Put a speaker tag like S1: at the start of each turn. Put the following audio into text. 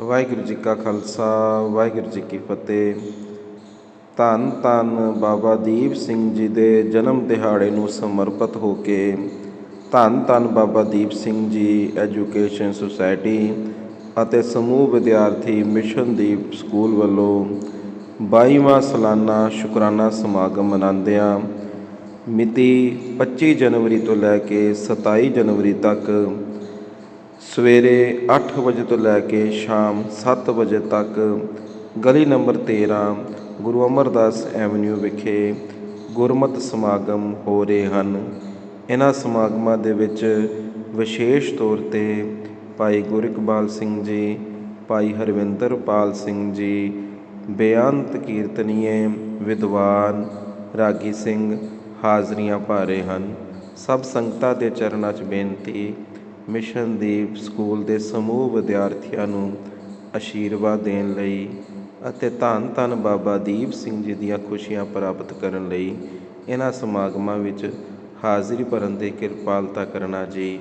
S1: ਵਾਹਿਗੁਰੂ ਜੀ ਕਾ ਖਾਲਸਾ, ਵਾਹਿਗੁਰੂ ਜੀ ਕੀ ਫਤਿਹ। ਧੰਨ ਧੰਨ ਬਾਬਾ ਦੀਪ ਸਿੰਘ ਜੀ ਦੇ ਜਨਮ ਦਿਹਾੜੇ ਨੂੰ ਸਮਰਪਿਤ ਹੋ ਕੇ ਧੰਨ ਧੰਨ ਬਾਬਾ ਦੀਪ ਸਿੰਘ ਜੀ ਐਜੂਕੇਸ਼ਨ ਸੁਸਾਇਟੀ ਅਤੇ ਸਮੂਹ ਵਿਦਿਆਰਥੀ ਮਿਸ਼ਨ ਦੀਪ ਸਕੂਲ ਵੱਲੋਂ 22ਵਾਂ ਸਾਲਾਨਾ ਸ਼ੁਕਰਾਨਾ ਸਮਾਗਮ ਮਨਾਉਂਦਿਆਂ ਮਿਤੀ 25 ਜਨਵਰੀ ਤੋਂ ਲੈ ਕੇ 27 ਜਨਵਰੀ ਤੱਕ ਸਵੇਰੇ 8 ਵਜੇ ਤੋਂ ਲੈ ਕੇ ਸ਼ਾਮ 7 ਵਜੇ ਤੱਕ ਗਲੀ ਨੰਬਰ 13 ਗੁਰੂ ਅਮਰਦਾਸ ਐਵਨਿਊ ਵਿਖੇ ਗੁਰਮਤਿ ਸਮਾਗਮ ਹੋ ਰਹੇ ਹਨ। ਇਹਨਾਂ ਸਮਾਗਮਾਂ ਦੇ ਵਿੱਚ ਵਿਸ਼ੇਸ਼ ਤੌਰ ਤੇ ਭਾਈ ਗੁਰਿਕਬਾਲ ਸਿੰਘ ਜੀ, ਭਾਈ ਹਰਵਿੰਦਰਪਾਲ ਸਿੰਘ ਜੀ, ਬੇਅੰਤ ਕੀਰਤਨੀਏ, ਵਿਦਵਾਨ ਰਾਗੀ ਸਿੰਘ ਹਾਜ਼ਰੀਆਂ ਭਰ ਰਹੇ ਹਨ। ਸਭ ਸੰਗਤਾਂ ਦੇ ਚਰਨਾਂ 'ਚ ਬੇਨਤੀ ਮਿਸ਼ਨਦੀਪ ਸਕੂਲ ਦੇ ਸਮੂਹ ਵਿਦਿਆਰਥੀਆਂ ਨੂੰ ਆਸ਼ੀਰਵਾਦ ਦੇਣ ਲਈ ਅਤੇ ਧੰਨ ਧੰਨ ਬਾਬਾ ਦੀਪ ਸਿੰਘ ਜੀ ਦੀਆਂ ਖੁਸ਼ੀਆਂ ਪ੍ਰਾਪਤ ਕਰਨ ਲਈ ਇਹਨਾਂ ਸਮਾਗਮਾਂ ਵਿੱਚ ਹਾਜ਼ਰੀ ਭਰਨ ਦੀ ਕਿਰਪਾਲਤਾ ਕਰਨਾ ਜੀ।